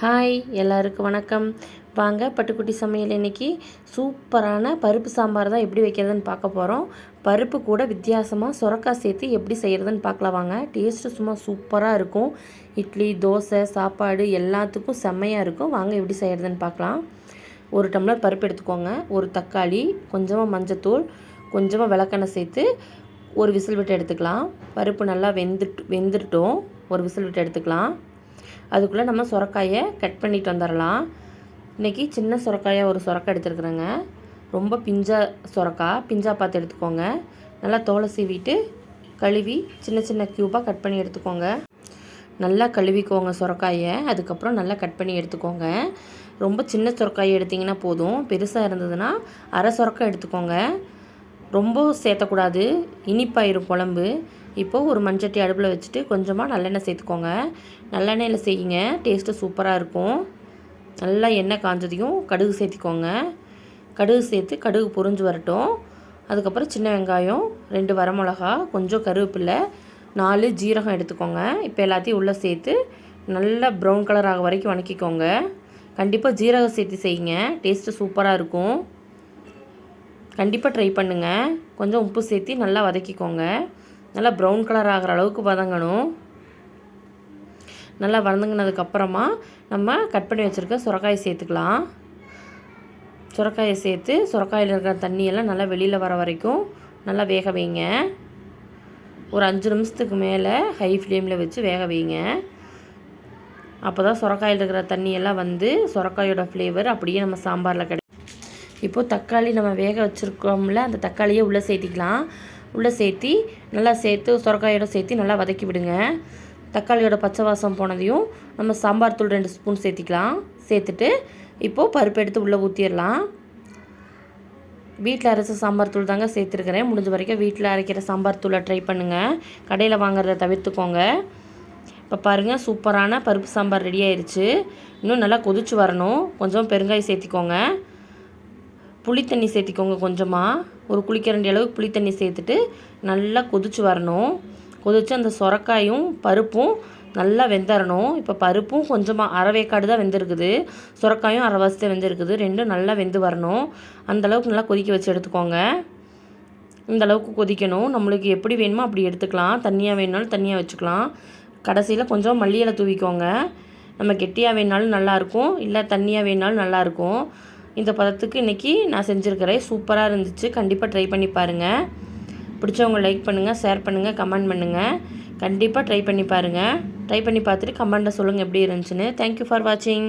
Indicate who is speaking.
Speaker 1: Hi எல்லாருக்கும் வணக்கம். வாங்க பட்டுக்குட்டி சமையல் இன்னைக்கு சூப்பரான பருப்பு சாம்பார் தான் எப்படி வைக்கிறதுன்னு பார்க்க போகிறோம் பருப்பு கூட வித்தியாசமாக சுரக்காய் சேர்த்து எப்படி செய்கிறதுன்னு பார்க்கலாம் வாங்க. டேஸ்ட்டு சும்மா சூப்பராக இருக்கும். இட்லி தோசை சாப்பாடு எல்லாத்துக்கும் செம்மையாக இருக்கும். வாங்க எப்படி செய்கிறதுன்னு பார்க்கலாம். ஒரு டம்ளர் பருப்பு எடுத்துக்கோங்க. ஒரு தக்காளி கொஞ்சமாக மஞ்சத்தூள் கொஞ்சமாக விளக்கெண்ணெய் சேர்த்து ஒரு விசில் விட்டு எடுத்துக்கலாம். பருப்பு நல்லா வெந்துட்டு வெந்துட்டோம் ஒரு விசில் விட்டு எடுத்துக்கலாம். அதுக்குள்ளே நம்ம சுரக்காயை கட் பண்ணிட்டு வந்துடலாம் இன்றைக்கி சின்ன சுரக்காயாக ஒரு சுரக்காய் எடுத்துருக்குறேங்க. ரொம்ப பிஞ்சா சுரக்காய் பிஞ்சா பார்த்து எடுத்துக்கோங்க. நல்லா தோலை சீவிட்டு கழுவி சின்ன சின்ன க்யூபாக கட் பண்ணி எடுத்துக்கோங்க. நல்லா கழுவிக்கோங்க சுரக்காயை. அதுக்கப்புறம் நல்லா கட் பண்ணி எடுத்துக்கோங்க. ரொம்ப சின்ன சுரக்காயை எடுத்திங்கன்னா போதும். பெருசாக இருந்ததுன்னா அரை சுரக்காய் எடுத்துக்கோங்க. ரொம்ப சேர்த்தக்கூடாது. இனிப்பாயிரும் குழம்பு. இப்போது ஒரு மண்சட்டி அடுப்பில் வச்சுட்டு கொஞ்சமாக நல்லெண்ணெய் சேர்த்துக்கோங்க. நல்லெண்ணெயில் செய்யுங்க. டேஸ்ட்டு சூப்பராக இருக்கும். நல்லா எண்ணெய் காஞ்சதையும் கடுகு சேர்த்திக்கோங்க. கடுகு சேர்த்து கடுகு பொறிஞ்சு வரட்டும். அதுக்கப்புறம் சின்ன வெங்காயம் ரெண்டு வரமிளகா கொஞ்சம் கருவேப்பில்லை நாலு ஜீரகம் எடுத்துக்கோங்க. இப்போ எல்லாத்தையும் உள்ளே சேர்த்து நல்லா ப்ரௌன் கலர் ஆக வரைக்கும் வணக்கிக்கோங்க. கண்டிப்பாக ஜீரகம் சேர்த்து செய்யுங்க. டேஸ்ட்டு சூப்பராக இருக்கும். கண்டிப்பாக ட்ரை பண்ணுங்கள் கொஞ்சம் உப்பு சேர்த்து நல்லா வதக்கிக்கோங்க. நல்லா ப்ரௌன் கலர் ஆகிற அளவுக்கு வதங்கணும். நல்லா வதங்கினதுக்கப்புறமா நம்ம கட் பண்ணி வச்சுருக்க சுரக்காயை சேர்த்துக்கலாம். சுரக்காயை சேர்த்து சுரக்காயில் இருக்கிற தண்ணியெல்லாம் நல்லா வெளியில் வர வரைக்கும் நல்லா வேக வைங்க. ஒரு அஞ்சு நிமிஷத்துக்கு மேலே ஹை ஃப்ளேமில் வச்சு வேக வைங்க. அப்போ தான் சுரக்காயில் இருக்கிற தண்ணியெல்லாம் வந்து சுரக்காயோட ஃப்ளேவர் அப்படியே நம்ம சாம்பாரில் கிடைக்கும். இப்போது தக்காளி நம்ம வேக வச்சுருக்கோம்ல அந்த தக்காளியை உள்ளே சேர்த்திக்கலாம். உள்ளே சேர்த்தி நல்லா சேர்த்து சுரக்காயோட சேர்த்து நல்லா வதக்கி விடுங்க. தக்காளியோட பச்சை வாசம் போனதையும் நம்ம சாம்பார் தூள் ரெண்டு ஸ்பூன் சேர்த்திக்கலாம். சேர்த்துட்டு இப்போது பருப்பு எடுத்து உள்ளே ஊற்றிடலாம் வீட்டில் அரைச்ச சாம்பார் தூள் தாங்க சேர்த்துருக்கிறேன். முடிஞ்ச வரைக்கும் வீட்டில் அரைக்கிற சாம்பார் தூளை ட்ரை பண்ணுங்கள் கடையில் வாங்குறத தவிர்த்துக்கோங்க. இப்போ பாருங்கள் சூப்பரான பருப்பு சாம்பார் ரெடி ஆயிடுச்சு இன்னும் நல்லா கொதிச்சு வரணும். கொஞ்சம் பெருங்காயம் சேர்த்திக்கோங்க. புளி தண்ணி சேர்த்திக்கோங்க கொஞ்சமாக ஒரு குளிக்கரண்டி அளவுக்கு புளி தண்ணி சேர்த்துட்டு நல்லா கொதிச்சு வரணும். கொதித்து அந்த சுரக்காயும் பருப்பும் நல்லா வெந்தரணும். இப்போ பருப்பும் கொஞ்சமாக அரைவேக்காடு தான் வெந்திருக்குது. சுரக்காயும் அரை தான் வெந்திருக்குது. ரெண்டும் நல்லா வெந்து வரணும். அந்தளவுக்கு நல்லா கொதிக்க வச்சு எடுத்துக்கோங்க. இந்த அளவுக்கு கொதிக்கணும். நம்மளுக்கு எப்படி வேணுமோ அப்படி எடுத்துக்கலாம். தண்ணியாக வேணுனாலும் தண்ணியாக வச்சுக்கலாம். கடைசியில் கொஞ்சம் மல்லியலை தூவிக்கோங்க. நம்ம கெட்டியாக வேணாலும் நல்லாயிருக்கும் இல்லை தண்ணியாக வேணாலும் நல்லாயிருக்கும் இந்த பதத்துக்கு இன்றைக்கி நான் செஞ்சுருக்கிறேன் சூப்பராக இருந்துச்சு. கண்டிப்பாக ட்ரை பண்ணி பாருங்கள் பிடிச்சவங்க லைக் பண்ணுங்கள் ஷேர் பண்ணுங்கள் கமெண்ட் பண்ணுங்கள் கண்டிப்பாக ட்ரை பண்ணி பாருங்கள் ட்ரை பண்ணி பார்த்துட்டு கமெண்ட்டில் சொல்லுங்கள் எப்படி இருந்துச்சுன்னு. தேங்க்யூ ஃபார் வாட்சிங்